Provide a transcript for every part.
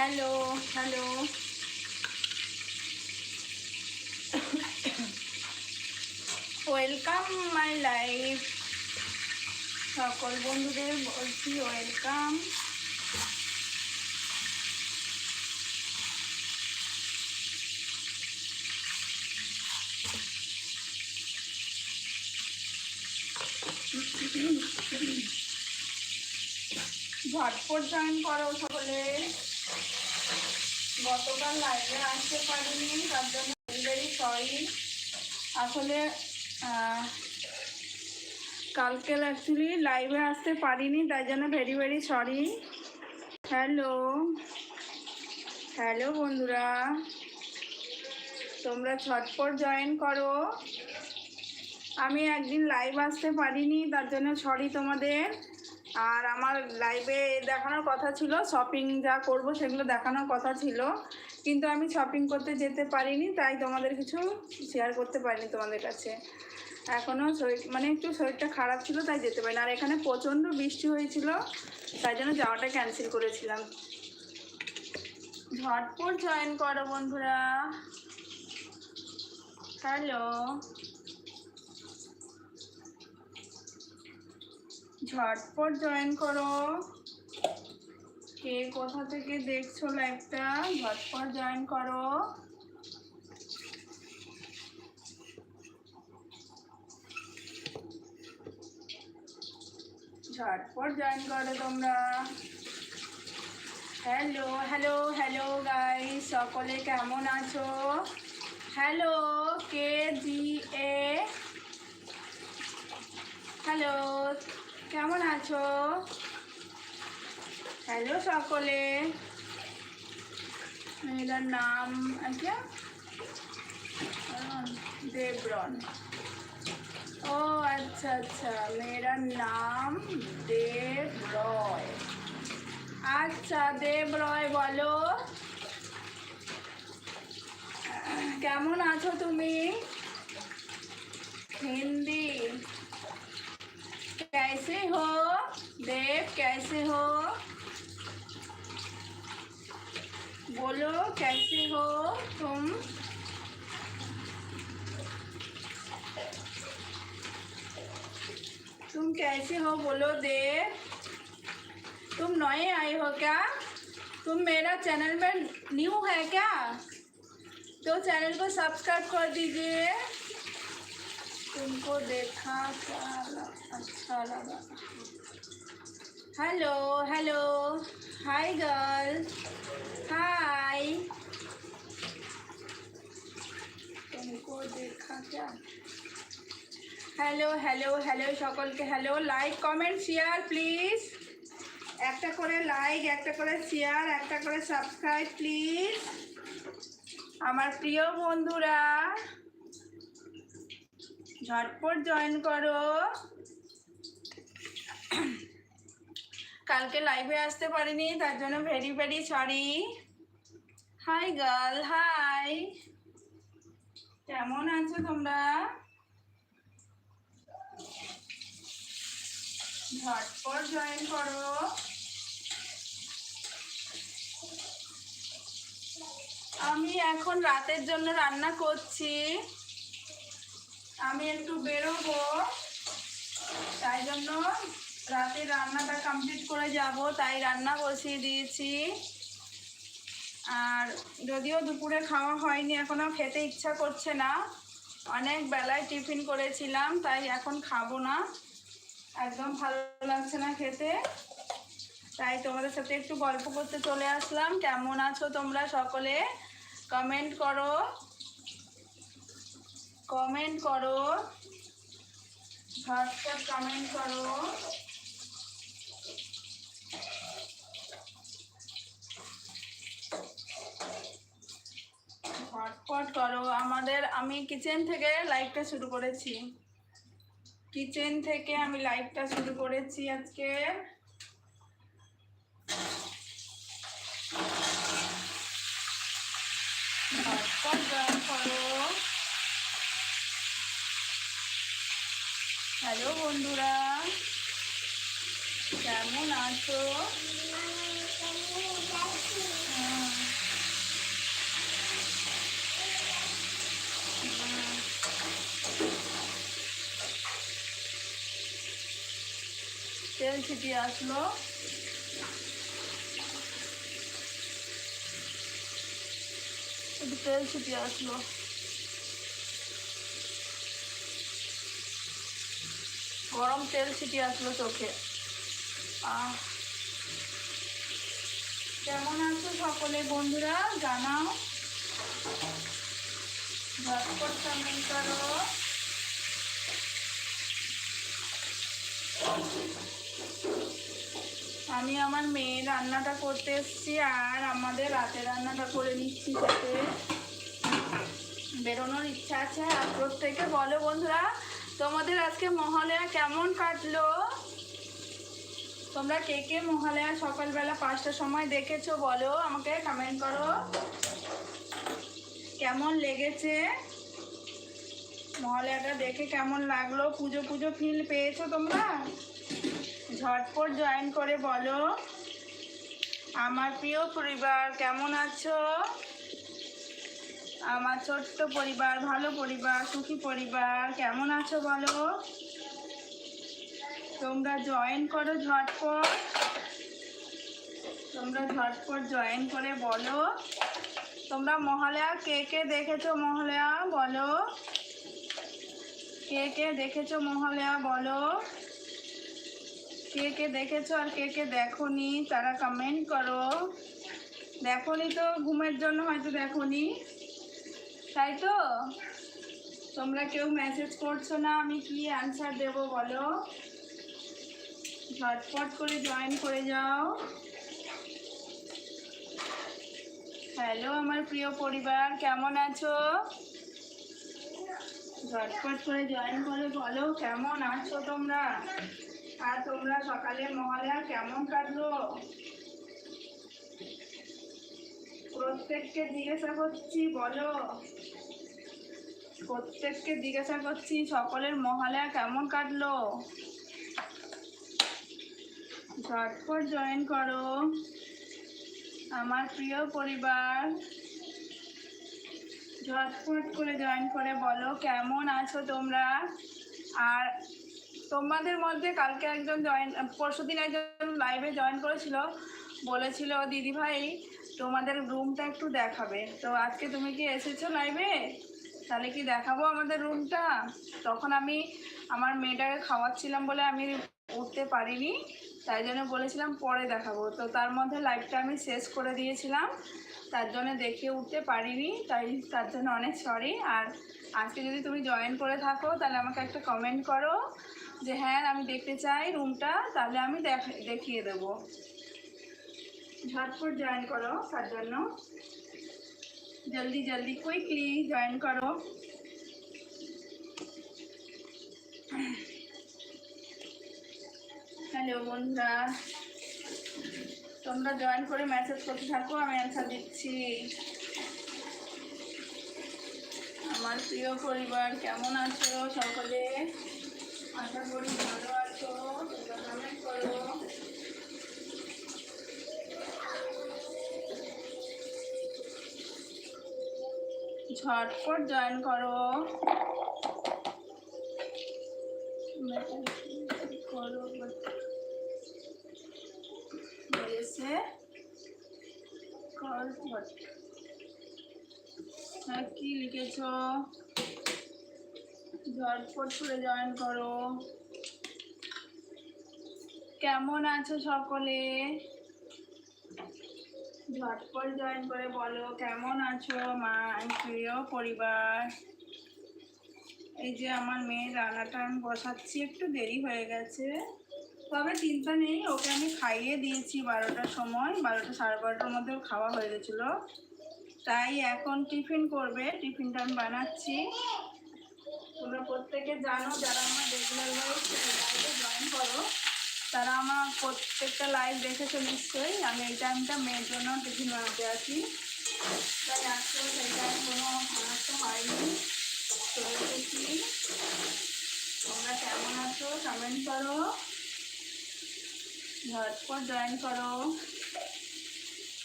Hello hello. Welcome my life সকল বন্ধুদের বলছি ওয়েলকাম ঝটপট জয়েন করো সকলে। গতকাল লাইভে আসতে পারিনি, তার জন্য ভেরি সরি আসলে কালকে অ্যাকচুয়ালি লাইভে আসতে পারিনি, তাই জন্য very very sorry hello hello বন্ধুরা। তোমরা ছটপট জয়েন করো। আমি একদিন লাইভ আসতে পারিনি, তার জন্য সরি তোমাদের। আর আমার লাইভে দেখানোর কথা ছিল শপিং যা করব সেগুলো দেখানোর কথা ছিল, কিন্তু আমি শপিং করতে যেতে পারিনি, তাই তোমাদের কিছু শেয়ার করতে পারিনি তোমাদের কাছে। এখনও শরীর মানে একটু শরীরটা খারাপ ছিল, তাই যেতে পারিনি। আর এখানে প্রচণ্ড বৃষ্টি হয়েছিল, তাই জন্য যাওয়াটা ক্যান্সেল করেছিলাম। ঝটপট জয়েন করো বন্ধুরা। হ্যালো ঝটপট জয়েন করো। কে কোথা থেকে দেখছ লাইভটা ঝটপট জয়েন করো। ঝটপট জয়েন করো তোমরা। হ্যালো হ্যালো হ্যালো গাই সকলে কেমন আছো? হ্যালো কে? জি, এ? হ্যালো কেমন আছো? হ্যালো সকলে। মেয়েটার নাম আচ্ছা দেবরন ও আচ্ছা আচ্ছা। মেয়েরা নাম দেব রয় আচ্ছা দেব রয় বলো কেমন আছো তুমি? হিন্দি बोलो, कैसे हो तुम? तुम कैसे हो बोलो दे। तुम नए आए हो क्या? तुम मेरा चैनल में न्यू है क्या? तो चैनल को सब्सक्राइब कर दीजिए। तुमको देखा क्या अच्छा लगा। Hello hello. हाय गर्ल हाय तुमको देखा क्या হ্যালো হ্যালো হ্যালো সকলকে hello like comment share please একটা করে লাইক একটা করে শেয়ার একটা করে সাবস্ক্রাইব প্লিজ আমার প্রিয় বন্ধুরা ঝটপট জয়েন করো কালকে লাইভে আসতে পারিনি, তার জন্য very very sorry hi girl hi কেমন আছো তোমরা? ঝটপট জয়েন করো। আমি এখন রাতের জন্য রান্না করছি। আমি একটু বেরোবো, তাই জন্য রাতে রান্নাটা কমপ্লিট করে যাব, তাই রান্না বসিয়ে দিয়েছি। আর যদিও দুপুরে খাওয়া হয়নি এখনও খেতে ইচ্ছা করছে না। অনেক বেলায় টিফিন করেছিলাম, তাই এখন খাব না। একদম ভালো লাগছে না খেতে। তাই তোমাদের সাথে একটু গল্প করতে চলে আসলাম। কেমন আছো তোমরা সকলে? কমেন্ট করো। কমেন্ট করো। ঝটপট কমেন্ট করো ঝটপট করো আমাদের আমি কিচেন থেকে লাইভটা শুরু করেছি। কিচেন থেকে আমি লাইভটা শুরু করেছি আজকে। হ্যালো বন্ধুরা, কেমন আছো হ্যাঁ, ছিটিয়ে আসলো। তেল ছিটিয়ে আসলো। গরম তেল ছিটিয়ে আসলো চোখে। কেমন আছো সকলে বন্ধুরা? জানাও। ঝটপট কমেন্ট করো। আমি আমার মেয়ের রান্নাটা করতে এসেছি আর আমাদের রাতে রান্নাটা করে নিচ্ছি যাতে বেরোনোর ইচ্ছা আছে। আর প্রত্যেকে বলো বন্ধুরা, তোমাদের আজকে মহালয়া কেমন কাটলো? তোমরা কে কে মহালয়া সকালবেলা পাঁচটার সময় দেখেছ বলো আমাকে কমেন্ট করো। কেমন লেগেছে? মহালয়াটা দেখে কেমন লাগল? পুজো পুজো ফিল পেয়েছ তোমরা? ঝটপট জয়েন করে বলো। আমার প্রিয় পরিবার, কেমন আছো? আমার ছোট্ট পরিবার, ভালো পরিবার, সুখী পরিবার, কেমন আছো বলো? তোমরা জয়েন করো ঝটপট। তোমরা ঝটপট জয়েন করে বলো। তোমরা মহালয়া কে কে দেখেছ মহালয়া? বলো। কে কে দেখেছ মহালয়া বলো? কে কে দেখেছ আর কে কে দেখোনি তারা কমেন্ট করো। দেখোনি তো, ঘুমের জন্য হয়তো দেখোনি। তাই তো? তোমরা কেউ মেসেজ করছ না, আমি কি অ্যান্সার দেব বলো? ঝটপট করে জয়েন করে যাও। হ্যালো আমার প্রিয় পরিবার, কেমন আছো? ঝটপট করে জয়েন করে, বলো কেমন আছো তোমরা? আর তোমরা সকালে মহালয়া কেমন কাটলো? প্রত্যেককে জিজ্ঞাসা করছি, বলো। প্রত্যেককে জিজ্ঞাসা করছি, সকলের মহালয়া কেমন কাটলো? ঝটপট জয়েন করো। আমার প্রিয় পরিবার ঝটপট করে জয়েন করে বলো, কেমন আছো তোমরা? আর তোমাদের মধ্যে কালকে একজন জয়েন পরশু দিন একজন লাইভে জয়েন করেছিল, বলেছিল, দিদি ভাই, তোমাদের রুমটা একটু দেখাবে। তো আজকে তুমি কি এসেছ লাইভে তাহলে কি দেখাবো আমাদের রুমটা তখন আমি আমার মেয়েটাকে খাওয়াচ্ছিলাম বলে আমি উঠতে পারিনি, তাই জন্য বলেছিলাম পরে দেখাবো। তো তার মধ্যে লাইভটা আমি শেষ করে দিয়েছিলাম। তার জন্য দেখিয়ে উঠতে পারিনি, তাই তার জন্য অনেক সরি আর আজকে যদি তুমি জয়েন করে থাকো, তাহলে আমাকে একটা কমেন্ট করো যে হ্যাঁ আমি দেখতে চাই রুমটা তাহলে আমি দেখ- দেখিয়ে দেবো। ঝটপট জয়েন করো তার জন্য। জলদি জলদি কুইকলি জয়েন করো। হ্যালো বন্ধুরা। তোমরা জয়েন করে মেসেজ করতে থাকো, আমি অ্যান্সার দিচ্ছি। আমার প্রিয় পরিবার, কেমন আছো সকলে? আশা করি ভালো আছো কমেন্ট করো। ঝটপট জয়েন করো। কর হ্যাঁ কি লিখেছো? ঝটপট করে জয়েন করো। কেমন আছো সকলে? ঝটপট জয়েন করে বলো, কেমন আছো মা, প্রিয় পরিবার? এই যে আমার মেয়ের রান্নাটা আমি বসাচ্ছি, একটু দেরি হয়ে গেছে। তবে চিন্তা নেই, ওকে আমি খাইয়ে দিয়েছি বারোটার সময়। বারোটা সাড়ে বারোটার মধ্যে খাওয়া হয়ে গেছিল। তাই এখন টিফিন করবে, টিফিনটা আমি বানাচ্ছি। তোমরা প্রত্যেকে জানো, যারা আমার রেগুলার লাইভে জয়েন করো। তারা আমার প্রত্যেকটা লাইভ দেখেছ নিশ্চয়ই। আমি এই টাইমটা মেয়ের জন্য টিফিন বানাতে আছি তাই আজকেও সেই টাইম কোনো বানাতে হয়নি। তোমরা কেমন আছো? কমেন্ট করো। ঝটপট জয়েন করো।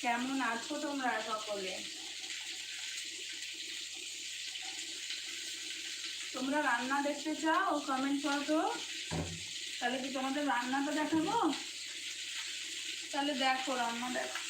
কেমন আছো তোমরা সকলে? তোমরা রান্না দেখতে চাও? কমেন্ট করো। তো তাহলে কি তোমাদের রান্নাটা দেখাবো? তাহলে দেখো রান্না দেখো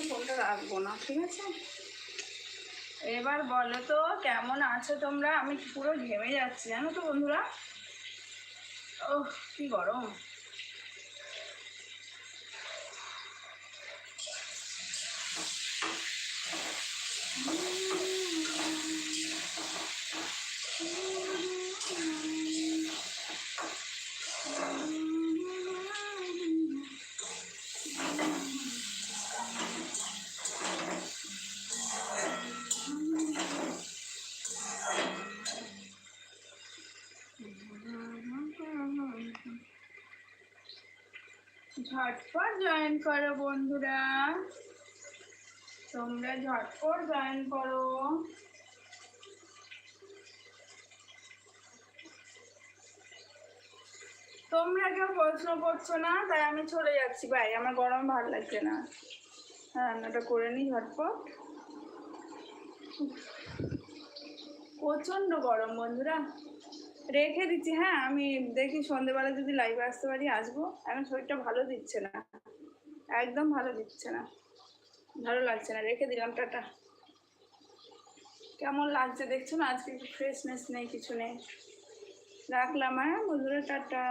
কাছে ফোনটা রাখব না, ঠিক আছে? এবার বলো তো, কেমন আছো তোমরা? আমি পুরো ঘেমে যাচ্ছি, জানো তো বন্ধুরা? ও কি গরম। ঝটপট জয়েন করো বন্ধুরা। তোমরা ঝটপট জয়েন করো। তোমরা কেউ প্রশ্ন করছ না, তাই আমি চলে যাচ্ছি। ভাই, আমার গরম ভালো লাগছে না। রান্নাটা করে নিই ঝটপট। প্রচণ্ড গরম বন্ধুরা। রেখে দিচ্ছি হ্যাঁ আমি দেখি সন্ধেবেলা যদি লাইভে আসতে পারি, আসব। এখন শরীরটা ভালো দিচ্ছে না। একদম ভালো দিচ্ছে না। ভালো লাগছে না। রেখে দিলাম, টাটা। কেমন লাগছে দেখছ না? আজকে ফ্রেশনেস নেই, কিছু নেই। রাখলাম হ্যাঁ বন্ধুরা, টাটা।